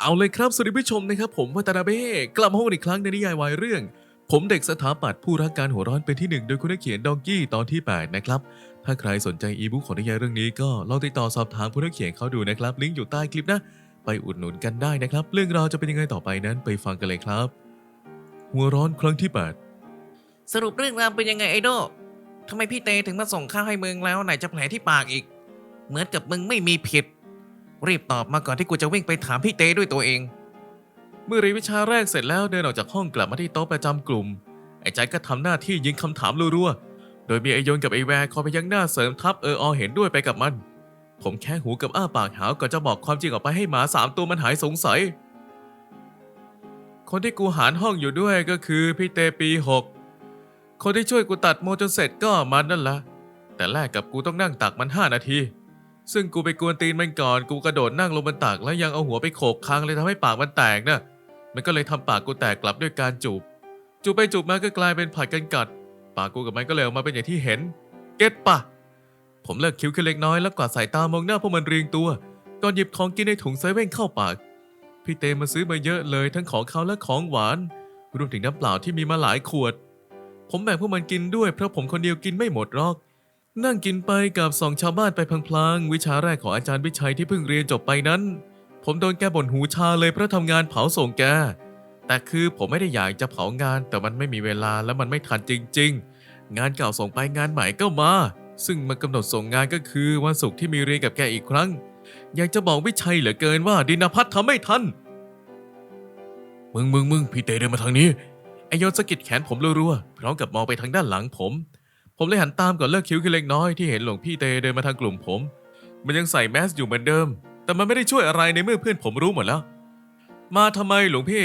เอาเลยครับสวัสดีผู้ชมนะครับ ผมวัตนาเบ้กลับมาพบกันอีกครั้งในนิยายวายเรื่อง ผมเด็กสถาปัตย์ผู้รักการหัวร้อนเป็นที่หนึ่งโดยคุณนักเขียนดองกี้ตอนที่ 8 นะครับ ถ้าใครสนใจอีบุ๊กของนิยายเรื่องนี้ก็ลองติดต่อสอบถามผู้นักเขียนเขาดูนะครับ ลิงก์อยู่ใต้คลิปนะ ไปอุดหนุนกันได้นะครับ เรื่องราวจะเป็นยังไงต่อไปนั้นไปฟังกันเลยครับ หัวร้อนครั้งที่8สรุปเรื่องราวเป็นยังไงไอโดทำไมพี่เตถึงมาส่งข้าวให้มึงแล้วไหนจะแผลที่ปากอีก เหมือนกับมึงไม่มีผิด รีบตอบมาก่อนที่กูจะวิ่งไปถามพี่เตด้วยตัวเอง เมื่อเรียนวิชาแรกเสร็จแล้วเดินออกจากห้องกลับมาที่โต๊ะประจำกลุ่ม ไอ้ใจก็ทำหน้าที่ยิงคำถามรัวๆ โดยมีไอโยนกับไอแวร์คอยไปยังหน้าเสริมทับเอออเห็นด้วยไปกับมัน ผมแค่หูกับอ้าปากหาวก่อนจะบอกความจริงออกไปให้หมาสามตัวมันหายสงสัย คนที่กูหารห้องอยู่ด้วยก็คือพี่เตปีหกคนที่ช่วยกูตัดโมจนเสร็จก็มันนั่นแหละแต่แรกกับกูต้องนั่งตักมันห้านาที ซึ่งกูไปกวนตีนมันก่อน กูกระโดดนั่งลงบนตักแล้วยังเอาหัวไปโขกคางเลยทำให้ปากมันแตกนะมันก็เลยทำปากกูแตกกลับด้วยการจูบ จูบไปจูบมาก็กลายเป็นผัดกันกัด ปากกูกับมันก็เลยออกมาเป็นอย่างที่เห็น เก็ตปะ ผมเลิกคิ้วขึ้นเล็กน้อยแล้วกวาดสายตามองหน้าพวกมันเรียงตัว ก่อนหยิบของกินในถุงเซเว่นเข้าปาก พี่เตมาซื้อมาเยอะเลยทั้งของเขาและของหวาน รวมถึงน้ำเปล่าที่มีมาหลายขวด ผมแบ่งพวกมันกินด้วยเพราะผมคนเดียวกินไม่หมดหรอก นั่งกินไปกับสองชาวบ้านไปพลางๆ วิชาแรกของอาจารย์วิชัยที่เพิ่งเรียนจบไปนั้น ผมโดนแกบ่นหูชาเลยเพราะทำงานเผาส่งแก แต่คือผมไม่ได้อยากจะเผางาน แต่มันไม่มีเวลาและมันไม่ทันจริง ๆ งานเก่าส่งไปงานใหม่ก็มา ซึ่งมันกำหนดส่งงานก็คือวันศุกร์ที่มีเรียนกับแกอีกครั้ง อยากจะบอกวิชัยเหลือเกินว่าดินพัฒน์ทำไม่ทัน มึงมึงมึงพี่เตเดินมาทางนี้ไอโยนสะกิดแขนผมรัวๆพร้อมกับมองไปทางด้านหลังผม ผมเลยหันตามก่อนเลิกคิ้วขึ้นเล็กน้อยที่เห็นหลวงพี่เตเดินมาทางกลุ่มผม มันยังใส่แมสอยู่เหมือนเดิม แต่มันไม่ได้ช่วยอะไรในเมื่อเพื่อนผมรู้หมดแล้ว มาทำไมหลวงพี่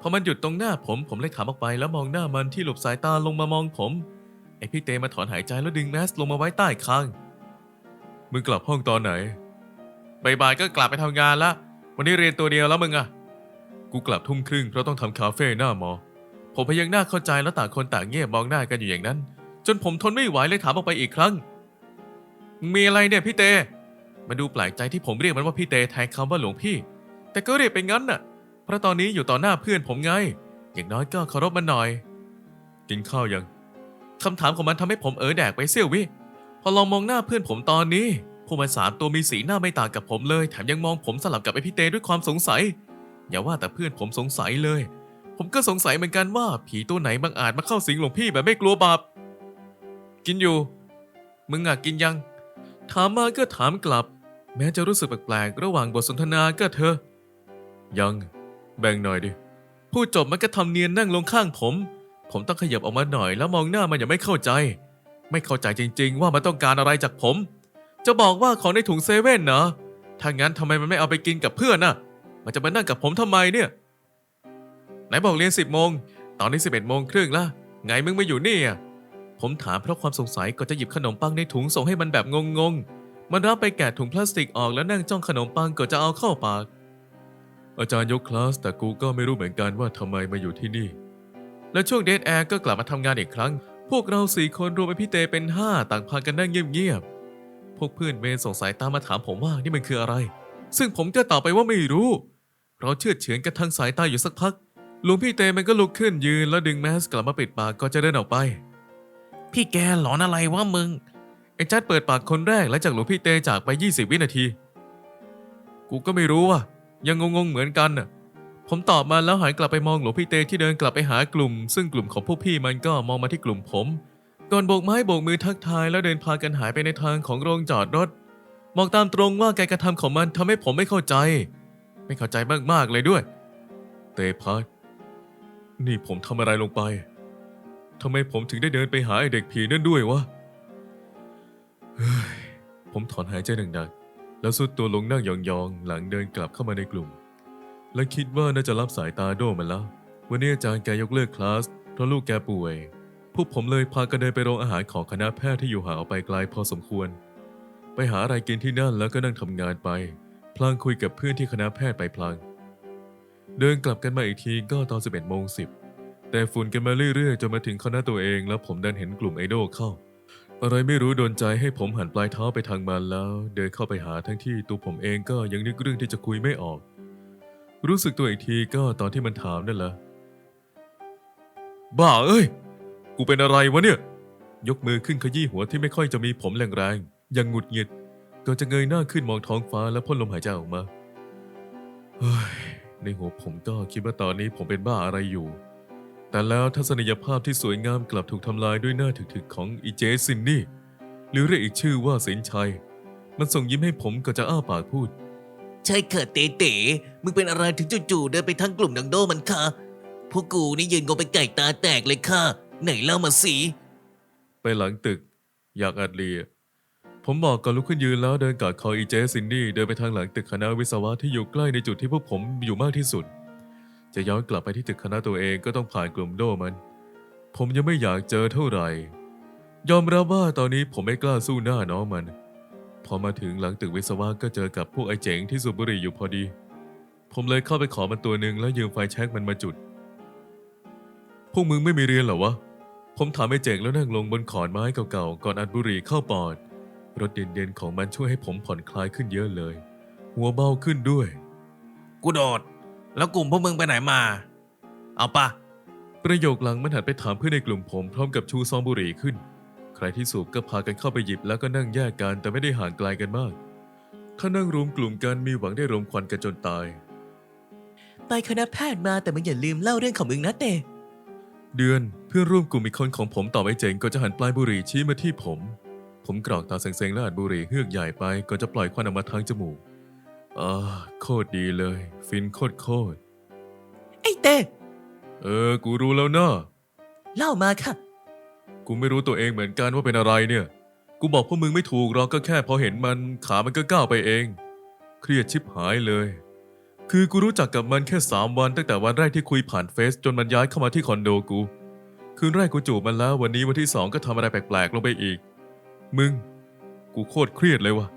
พอมันหยุดตรงหน้าผมผมเลยถามออกไปแล้วมองหน้ามันที่หลบสายตาลงมามองผม ไอพี่เตมาถอนหายใจแล้วดึงแมสลงมาไว้ใต้คาง มึงกลับห้องตอนไหนบ่ายๆก็กลับไปทำงานละ วันนี้เรียนตัวเดียวแล้วมึงอะกูกลับทุ่มครึ่งเพราะต้องทำคาเฟ่หน้ามอ ผมพยักหน้าเข้าใจแล้วต่างคนต่างเงียบมองหน้ากันอยู่อย่างนั้น จนผมทนไม่ไหวเลยถามออกไปอีกครั้ง มีอะไรเนี่ยพี่เต มาดูแปลกใจที่ผมเรียกมันว่าพี่เตแทนคำว่าหลวงพี่ แต่ก็เรียกไปงั้นน่ะ เพราะตอนนี้อยู่ต่อหน้าเพื่อนผมไง อย่างน้อยก็เคารพมันหน่อย กินข้าวยังคำถามของมันทำให้ผมเออแดกไปเสี้ยววิ พอลองมองหน้าเพื่อนผมตอนนี้พวกมันสามตัวมีสีหน้าไม่ต่างกับผมเลย แถมยังมองผมสลับกับไอพี่เตด้วยความสงสัย อย่าว่าแต่เพื่อนผมสงสัยเลย ผมก็สงสัยเหมือนกันว่าผีตัวไหนบางอาจมาเข้าสิงหลวงพี่แบบไม่กลัวบาป กินอยู่ มึงอะกินยัง ถามมาก็ถามกลับ แม้จะรู้สึกแปลกๆระหว่างบทสนทนาก็เธอะยัง แบ่งหน่อยดิ พูดจบมันก็ทำเนียนนั่งลงข้างผม ผมต้องขยับออกมาหน่อยแล้วมองหน้ามันอย่างไม่เข้าใจ ไม่เข้าใจจริง ๆ ว่ามันต้องการอะไรจากผม จะบอกว่าของในถุงเซเว่นเนาะถ้างั้นทำไมมันไม่เอาไปกินกับเพื่อนน่ะ มันจะมานั่งกับผมทำไมเนี่ย ไหนบอกเรียนสิบโมง ตอนนี้สิบเอ็ดโมงครึ่งละไงมึงไม่อยู่นี่อะ ผมถามเพราะความสงสัยก็จะหยิบขนมปังในถุงส่งให้มันแบบงงๆ มันรับไปแกะถุงพลาสติกออกแล้วนั่งจ้องขนมปังก็จะเอาเข้าปาก อาจารย์ยกคลาสแต่กูก็ไม่รู้เหมือนกันว่าทำไมมาอยู่ที่นี่ และช่วงเดทแอร์ก็กลับมาทำงานอีกครั้ง พวกเราสี่คนรวมไปพี่เตเป็นห้าต่างพากันนั่งเงียบๆ พวกเพื่อนเมนสงสายตามมาถามผมว่านี่มันคืออะไร ซึ่งผมก็ตอบไปว่าไม่รู้ เราเชื่อเฉือนกันทางสายตาอยู่สักพัก หลวงพี่เตมันก็ลุกขึ้นยืนแล้วดึงแมสกลับมาปิดปากก็จะเดินออกไป พี่แกหลอนอะไรวะมึง ไอ้จัดเปิดปากคนแรกหลังจากหลวงพี่เตจากไป 20 วินาที กูก็ไม่รู้ว่ะ ยังงงๆเหมือนกันน่ะ ผมตอบมาแล้วหันกลับไปมองหลวงพี่เตที่เดินกลับไปหากลุ่ม ซึ่งกลุ่มของพวกพี่มันก็มองมาที่กลุ่มผม ก่อนโบกไม้โบกมือทักทายแล้วเดินพากันหายไปในทางของโรงจอดรถบอกตามตรงว่าการกระทำของมันทำให้ผมไม่เข้าใจ ไม่เข้าใจมากๆเลยด้วย เตพัทนี่ผมทำอะไรลงไป ทำไมผมถึงได้เดินไปหาไอเด็กผีนั่นด้วยวะเฮ้ยผมถอนหายใจหนักๆ แล้วสุดตัวลงนั่งยองๆ หลังเดินกลับเข้ามาในกลุ่ม และคิดว่าน่าจะรับสายตาโดมันแล้ว วันนี้อาจารย์แกยกเลิกคลาสเพราะลูกแกป่วย พวกผมเลยพากันเดินไปโรงอาหารของคณะแพทย์ที่อยู่ห่างออกไปไกลพอสมควร ไปหาอะไรกินที่นั่นแล้วก็นั่งทำงานไป พลางคุยกับเพื่อนที่คณะแพทย์ไปพลาง เดินกลับกันมาอีกทีก็ตอน 11โมง10 แต่ฝุ่นกันมาเรื่อยๆจนมาถึงคณะตัวเอง แล้วผมดันเห็นกลุ่มไอดอลเข้า อะไรไม่รู้โดนใจให้ผมหันปลายเท้าไปทางมันแล้ว เดินเข้าไปหาทั้งที่ตัวผมเองก็ยังนึกเรื่องที่จะคุยไม่ออก รู้สึกตัวอีกทีก็ตอนที่มันถามนั่นแหละบ้าเอ้ย กูเป็นอะไรวะเนี่ย ยกมือขึ้นขยี้หัวที่ไม่ค่อยจะมีผมแรงๆยังหงุดหงิดก่อนจะเงยหน้าขึ้นมองท้องฟ้าแล้วพ่นลมหายใจออกมาในหัวผมก็คิดว่าตอนนี้ผมเป็นบ้าอะไรอยู่ แต่แล้วทัศนียภาพที่สวยงามกลับถูกทำลายด้วยหน้าถึกๆของอีเจซินนี่ หรือเรียกอีกชื่อว่าสินชัย มันส่งยิ้มให้ผมก็จะอ้าปากพูด ใช่ค่ะเต๋เต๋มึงเป็นอะไรถึงจู่ๆเดินไปทั้งกลุ่มดังโดมันค่ะ พวกกูนี่ยืนงงไปนไก่ตาแตกเลยค่ะ ไหนเล่ามาสิไปหลังตึก อยากอัดเลียผมบอกก่อนลุกขึ้นยืนแล้วเดินกอดคออีเจซินนี่เดินไปทางหลังตึกคณะวิศวะที่อยู่ใกล้ในจุดที่พวกผมอยู่มากที่สุด จะย้อนกลับไปที่ตึกคณะตัวเองก็ต้องผ่านกลุ่มโดมัน ผมยังไม่อยากเจอเท่าไหร่ ยอมรับว่าตอนนี้ผมไม่กล้าสู้หน้าน้องมัน พอมาถึงหลังตึกวิศวะก็เจอกับพวกไอ้เจ๋งที่สูบบุหรี่อยู่พอดี ผมเลยเข้าไปขอมันตัวหนึ่งแล้วยืมไฟแช็กมันมาจุด พวกมึงไม่มีเรียนเหรอวะ ผมถามไอ้เจ๋งแล้วนั่งลงบนขอนไม้เก่าๆก่อนอัดบุหรี่เข้าปอด รสเย็นๆของมันช่วยให้ผมผ่อนคลายขึ้นเยอะเลย หัวเบาขึ้นด้วย กูโดด แล้วกลุ่มพวกมึงไปไหนมา เอาปะประโยคหลังมันหันไปถามเพื่อนในกลุ่มผมพร้อมกับชูซองบุหรี่ขึ้น ใครที่สูบก็พากันเข้าไปหยิบแล้วก็นั่งแยกกันแต่ไม่ได้ห่างไกลกันมาก ถ้านั่งรวมกลุ่มกันมีหวังได้รมควันกันจนตาย ไปคณะแพทย์มาแต่มึงอย่าลืมเล่าเรื่องของมึงนะเตเดือนเพื่อนร่วมกลุ่มอีกคนของผมตอบไอ้เจ๋งก็จะหันปลายบุหรี่ชี้มาที่ผม ผมกรอกตาเซ็งๆแล้วอัดบุหรี่เฮือกใหญ่ไปก่อนจะปล่อยควันออกมาทางจมูก อ่าโคตรดีเลย ฟินโคตรโคตรไอ้เตเออ กูรู้แล้วนะเล่ามาค่ะ กูไม่รู้ตัวเองเหมือนกันว่าเป็นอะไรเนี่ย กูบอกพวกมึงไม่ถูกหรอกก็แค่พอเห็นมันขามันก็ก้าวไปเอง เครียดชิบหายเลย คือกูรู้จักกับมันแค่สามวันตั้งแต่วันแรกที่คุยผ่านเฟซจนมันย้ายเข้ามาที่คอนโดกู คืนแรกกูจูบมันแล้ววันนี้วันที่สองก็ทำอะไรแปลกๆลงไปอีก มึง กูโคตรเครียดเลยวะ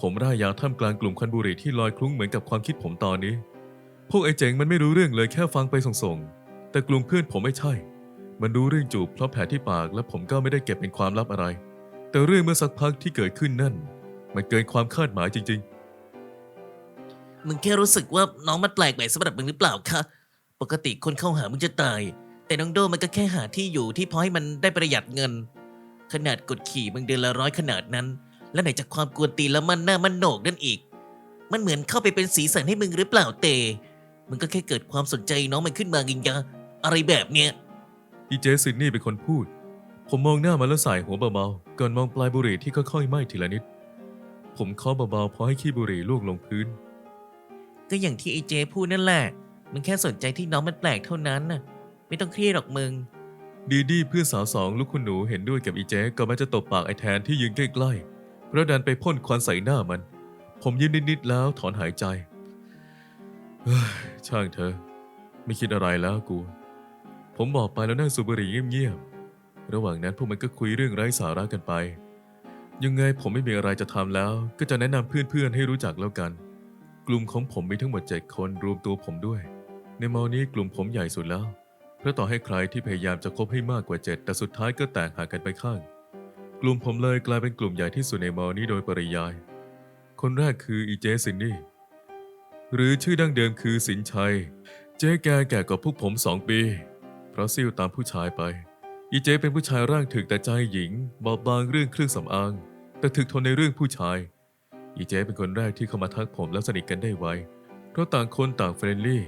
ผมร่ายยาวท่ามกลางกลุ่มควันบุหรี่ที่ลอยคลุ้งเหมือนกับความคิดผมตอนนี้ พวกไอ้เจ๋งมันไม่รู้เรื่องเลยแค่ฟังไปส่งๆ แต่กลุ่มเพื่อนผมไม่ใช่ มันรู้เรื่องจูบเพราะแผลที่ปากและผมก็ไม่ได้เก็บเป็นความลับอะไร แต่เรื่องเมื่อสักพักที่เกิดขึ้นนั่น มันเกินความคาดหมายจริง ๆ มึงแค่รู้สึกว่าน้องมันแปลกใหม่สำหรับมึงหรือเปล่าคะ ปกติคนเข้าหามึงจะตาย แต่น้องโดมันก็แค่หาที่อยู่ที่พอให้มันได้ประหยัดเงิน ขนาดกดขี่มึงเดือนละร้อยขนาดนั้น และไหนจากความกวนตีนแล้วมันหน้ามันโหนกนั่นอีก มันเหมือนเข้าไปเป็นสีสันให้มึงหรือเปล่าเต มึงก็แค่เกิดความสนใจน้องมันขึ้นมากิงยะอะไรแบบเนี้ยๆอีเจซินนี่เป็นคนพูด ผมมองหน้ามันแล้วสายหัวเบาๆก่อนมองปลายบุหรี่ที่ค่อยๆไหม้ทีละนิด ผมเคาะเบาๆพอให้ขี้บุหรี่ล่วงลงพื้น ก็อย่างที่ไอเจพูดนั่นแหละ มึงแค่สนใจที่น้องมันแปลกเท่านั้นน่ะ ไม่ต้องเครียดหรอกมึง ดีดีเพื่อนสาวสองลูกคุณหนูเห็นด้วยกับอีเจ๊ก็มันจะตบปากไอ้แทนที่ยืนใกล้ๆ เพราะดันไปพ่นควันใส่หน้ามัน ผมยิ้มนิดๆแล้วถอนหายใจเฮ้ยช่างเธอ ไม่คิดอะไรแล้วกู ผมบอกไปแล้วนั่งสูบบุหรี่เงียบๆ ระหว่างนั้นพวกมันก็คุยเรื่องไร้สาระกันไป ยังไงผมไม่มีอะไรจะทำแล้ว ก็จะแนะนำเพื่อนๆให้รู้จักแล้วกัน กลุ่มของผมมีทั้งหมดเจ็ดคนรวมตัวผมด้วย ในมอนี้กลุ่มผมใหญ่สุดแล้ว เพราะต่อให้ใครที่พยายามจะคบให้มากกว่าเจ็ดแต่สุดท้ายก็แตกห่างกันไปข้าง กลุ่มผมเลยกลายเป็นกลุ่มใหญ่ที่สุดในมอนี้โดยปริยาย คนแรกคืออีเจสินนี่ หรือชื่อดั้งเดิมคือสินชัย เจ๊แกแก่กว่าพวกผมสองปี เพราะซิ่วตามผู้ชายไป อีเจเป็นผู้ชายร่างถึกแต่ใจหญิงบอบบางเรื่องเครื่องสำอาง แต่ถึกทนในเรื่องผู้ชาย อีเจเป็นคนแรกที่เข้ามาทักผมแล้วสนิทกันได้ไว เพราะต่างคนต่างเฟรนลี่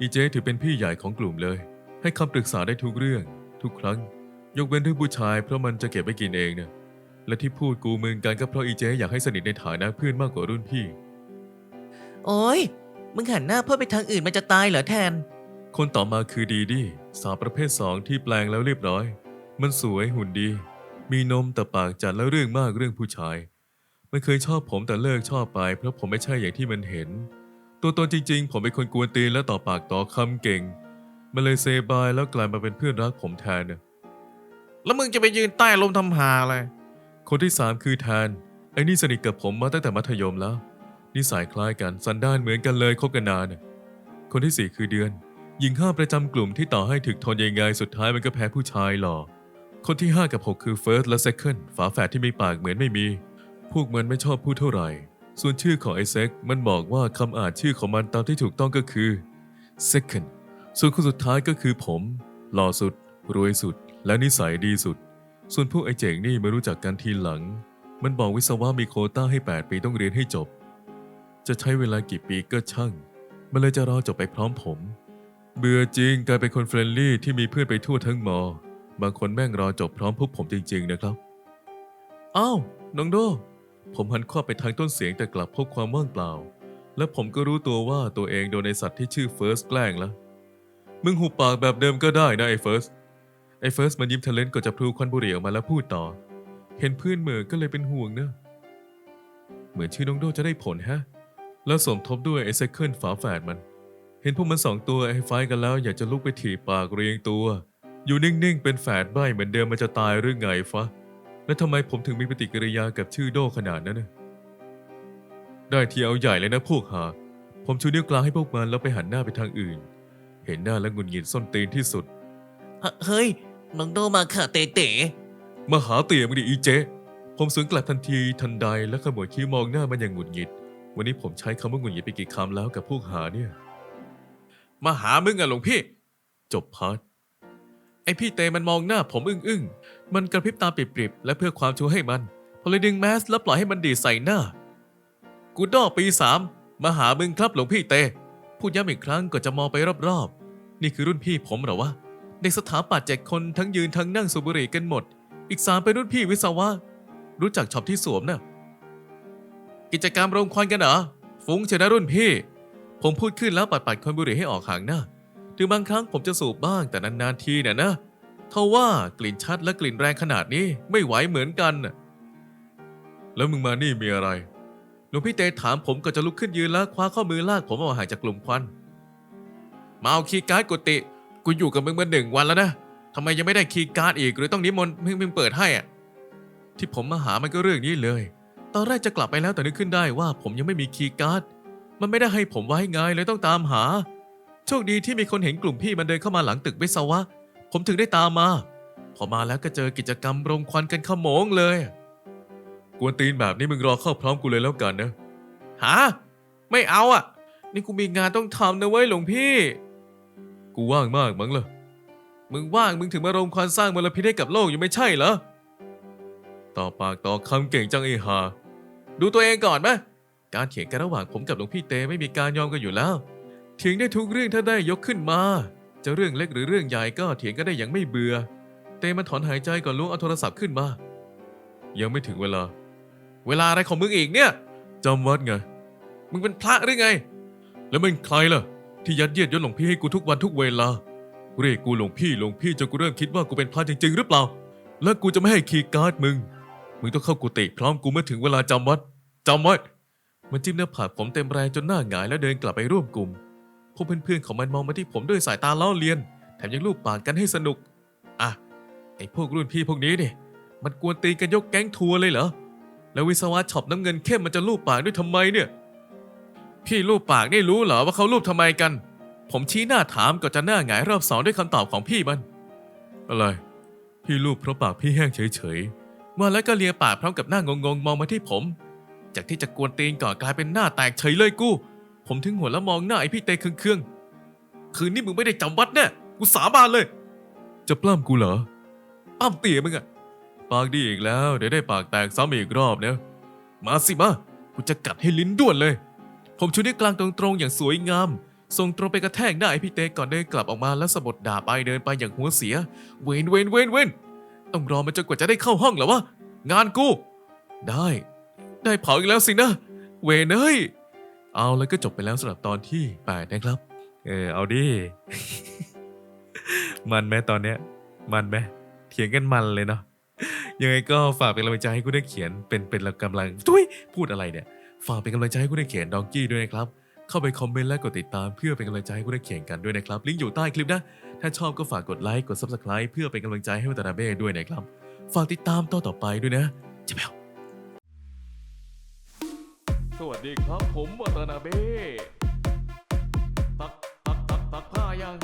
อีเจถือเป็นพี่ใหญ่ของกลุ่มเลย ให้คำปรึกษาได้ทุกเรื่อง ทุกครั้ง ยกเว้นเรื่องผู้ชายเพราะมันจะเก็บไว้กินเองเนี่ยและที่พูดกูมึงกันก็เพราะอีเจอยากให้สนิทในฐานะเพื่อนมากกว่ารุ่นพี่ โอ้ยมึงหันหน้าเพื่อไปทางอื่นมันจะตายเหรอแทน คนต่อมาคือดีดีสาวประเภทสองที่แปลงแล้วเรียบร้อย มันสวยหุ่นดี มีนมแต่ปากจัดแล้วเรื่องมากเรื่องผู้ชาย มันเคยชอบผมแต่เลิกชอบไป เพราะผมไม่ใช่อย่างที่มันเห็น ตัวตนจริง ๆ ผมเป็นคนกวนตีนและต่อปากต่อคำเก่ง มันเลยเซบายแล้วกลายมาเป็นเพื่อนรักผมแทนน่ะ แล้วมึงจะไปยืนใต้ลมทำหาอะไร คนที่สามคือแทน ไอ้นี่สนิทกับผมมาตั้งแต่มัธยมแล้ว นิสัยคล้ายกันสันดานเหมือนกันเลยคบกันนานน่ะคนที่สี่คือเดือน หญิงห้าประจำกลุ่มที่ต่อให้ถึกทนยังไงสุดท้ายมันก็แพ้ผู้ชายหล่อ คนที่ห้ากับหกคือ first และ second ฝาแฝดที่มีปากเหมือนไม่มี พวกมันไม่ชอบพูดเท่าไหร่ ส่วนชื่อของไอเซ็กมันบอกว่าคำอ่านชื่อของมันตามที่ถูกต้องก็คือ second ส่วนคนสุดท้ายก็คือผม หล่อสุด รวยสุด และนิสัยดีสุด ส่วนพวกไอเจ๋งนี่มารู้จักกันทีหลัง มันบอกวิศวะมีโคต้าให้ 8 ปีต้องเรียนให้จบ จะใช้เวลากี่ปีก็ช่าง มันเลยจะรอจบไปพร้อมผม เบื่อจริงกลายเป็นคนเฟรนลี่ที่มีเพื่อนไปทั่วทั้งมอ บางคนแม่งรอจบพร้อมพวกผมจริง ๆ นะครับ อ้าว น้องโด ผมหันข้อไปทางต้นเสียงแต่กลับพบความว่างเปล่า และผมก็รู้ตัวว่าตัวเองโดนไอสัตว์ที่ชื่อเฟิร์สแกล้งแล้วมึงหุบปากแบบเดิมก็ได้นะไอ้เฟิร์ส ไอ้เฟิร์สมันยิ้มทะเลนก่อนจะพลูควันบุหรี่ออกมาแล้วพูดต่อ เห็นเพื่อนเหม่อก็เลยเป็นห่วงเนอะเหมือนชื่อน้องโดจะได้ผลฮะ แล้วสมทบด้วยไอ้ไซเคิลฝาแฝดมัน เห็นพวกมันสองตัวไอ้ไฟกันแล้ว อยากจะลุกไปถีบปากเรียงตัว อยู่นิ่งๆเป็นแฝดใบเหมือนเดิมมันจะตายหรือไงฟะ แล้วทำไมผมถึงมีปฏิกิริยากับชื่อโดขนาดนั้นน่ะได้ทีเอาใหญ่เลยนะพวกหา ผมชูนิ้วกลางให้พวกมันแล้วไปหันหน้าไปทางอื่น เห็นหน้าแล้วหงุดหงิดส้นตีนที่สุด เฮ้ย น้องโดมาค่ะเต๋เต๋มาหาเตี่ยมึงดิอีเจ ผมสวนกลับทันทีทันใดและขมวดคิ้วมองหน้ามันอย่างหงุดหงิด วันนี้ผมใช้คำว่าหงุดหงิดไปกี่คำแล้วกับพวกหาเนี่ย มาหามึงอะหลวงพี่ จบพาร์ทไอพี่เตมันมองหน้าผมอึ้งอึ้งมันกระพริบตาปริบๆและเพื่อความชัวให้มันผมเลยดึงแมสแล้วปล่อยให้มันดีดใส่หน้า กูดอปีสามมาหามึงครับหลวงพี่เต พูดย้ำอีกครั้งก่อนจะมองไปรอบๆ นี่คือรุ่นพี่ผมเหรอวะ ด็กสถาปัตย์เจ็ดคนทั้งยืนทั้งนั่งสูบบุหรี่กันหมด อีกสามเป็นรุ่นพี่วิศวะ รู้จักช็อปที่สวมนะ่ะกิจกรรมรงควันกันเหรอฟุ้งเชนะรุ่นพี่ ผมพูดขึ้นแล้วปัดปัดควันบุหรี่ให้ออกห่างหน้าถึงบางครั้งผมจะสูบบ้างแต่นานๆทีเนี่ยนะเท่าว่ากลิ่นชัดและกลิ่นแรงขนาดนี้ไม่ไหวเหมือนกัน แล้วมึงมานี่มีอะไรหลวงพี่เตถามผมก็จะลุกขึ้นยืนแล้วคว้าข้อมือลากผมออกห่างจากกลุ่มควัน มาเอาคีย์การ์ดกุฏิ กูอยู่กับมึงมาหนึ่งวันแล้วนะทำไมยังไม่ได้คีย์การ์ดอีกหรือต้องนิมนต์มึงมึงเปิดให้อะที่ผมมาหามันก็เรื่องนี้เลย ตอนแรกจะกลับไปแล้วแต่นึกขึ้นได้ว่าผมยังไม่มีคีย์การ์ด มันไม่ได้ให้ผมไว้ไงเลยต้องตามหา โชคดีที่มีคนเห็นกลุ่มพี่มันเดินเข้ามาหลังตึกวิศวะ ผมถึงได้ตามมา พอมาแล้วก็เจอกิจกรรมโรงควันกันขโมงเลย กวนตีนแบบนี้มึงรอเข้าพร้อมกูเลยแล้วกันนะ หา ไม่เอาอะ นี่กูมีงานต้องทำนะเว้ยหลวงพี่ กูว่างมากมั้งเหรอมึงว่างมึงถึงมารงควันสร้างมลพิษให้กับโลกอยู่ไม่ใช่เหรอต่อปากต่อคำเก่งจังไอ้หาดูตัวเองก่อนไหมการเถียงกันระหว่างผมกับหลวงพี่เตไม่มีการยอมกันอยู่แล้วเถียงได้ทุกเรื่องถ้าได้ยกขึ้นมา จะเรื่องเล็กหรือเรื่องใหญ่ก็เถียงกันได้อย่างไม่เบื่อ เตมันถอนหายใจก่อนล้วงเอาโทรศัพท์ขึ้นมา ยังไม่ถึงเวลา เวลาอะไรของมึงอีกเนี่ยจำวัดไง มึงเป็นพระหรือไง แล้วมึงใครล่ะ ที่ยัดเยียดยศหลวงพี่ให้กูทุกวันทุกเวลา เรียกกูหลวงพี่หลวงพี่จนกูเริ่มคิดว่ากูเป็นพระจริง ๆ หรือเปล่า แล้วกูจะไม่ให้คีย์การ์ดมึง มึงต้องเข้ากุฏิพร้อมกูเมื่อถึงเวลาจำวัดจำไว้มันจิ้มหน้าผากผมเต็มแรงจนหน้าหงายแล้วเดินกลับไปร่วมกลุ่ม พวกเพื่อนๆของมันมองมาที่ผมด้วยสายตาเล้อเลียน แถมยังลูบปากกันให้สนุก อะ ไอ้พวกรุ่นพี่พวกนี้เนี่ยมันกวนตีกันยกแก๊งทัวร์เลยเหรอ แล้ววิศวะช็อปน้ำเงินเข้มมันจะลูบปากด้วยทำไมเนี่ย พี่ลูบปากนี่รู้เหรอว่าเขาลูบทำไมกัน ผมชี้หน้าถามก็จะหน้าหงายรอบสองด้วยคำตอบของพี่มัน อะไร พี่ลูบเพราะปากพี่แห้งเฉยๆว่าแล้วก็เลียปากพร้อมกับหน้างงๆมองมาที่ผม จากที่จะกวนตีนก่อนกลายเป็นหน้าแตกเฉยเลยกู ผมถึงหัวแล้วมองหน้าไอพี่เตเครื่องๆ คืนนี้มึงไม่ได้จำวัดแน่กูสาบานเลย จะปล้ำกูเหรอปล้ำเตี๋ยมึงอะปากดีอีกแล้วเดี๋ยวได้ปากแตกซ้ำอีกรอบเนี่ยมาสิมากูจะกัดให้ลิ้นด้วนเลย ผมชูนิ้วกลางตรงๆอย่างสวยงาม ส่งตรงไปกระแทกหน้าไอพี่เตก่อนเดินกลับออกมาแล้วสะบัดด่าไปเดินไปอย่างหัวเสีย เวนเวนเวนเวนต้องรอมันจนกว่าจะได้เข้าห้องเหรอวะ งานกู ได้ ได้เผาอีกแล้วสินะ เวนเอ้ย เอาแล้วก็จบไปแล้วสำหรับตอนที่8นะครับ เออเอาดิ มันไหมตอนเนี้ย มันไหมเถียงกันมันเลยเนาะยังไงก็ฝากเป็นกำลังใจให้กูได้เขียนเป็นเป็นกำลังทุยพูดอะไรเนี่ย ฝากเป็นกำลังใจให้กูได้เขียนดองกี้ด้วยนะครับ เข้าไปคอมเมนต์และกดติดตามเพื่อเป็นกำลังใจให้กูได้เขียนกันด้วยนะครับ ลิงก์อยู่ใต้คลิปนะ ถ้าชอบก็ฝากกดไลค์ กด Subscribe เพื่อเป็นกำลังใจให้วัตนาเบ้ด้วยนะครับ ฝากติดตามต่อนต่อไปด้วยนะจะแปวสวัสดีครับผมวัตนาเบ้ตักตักตักตักผ้ายัง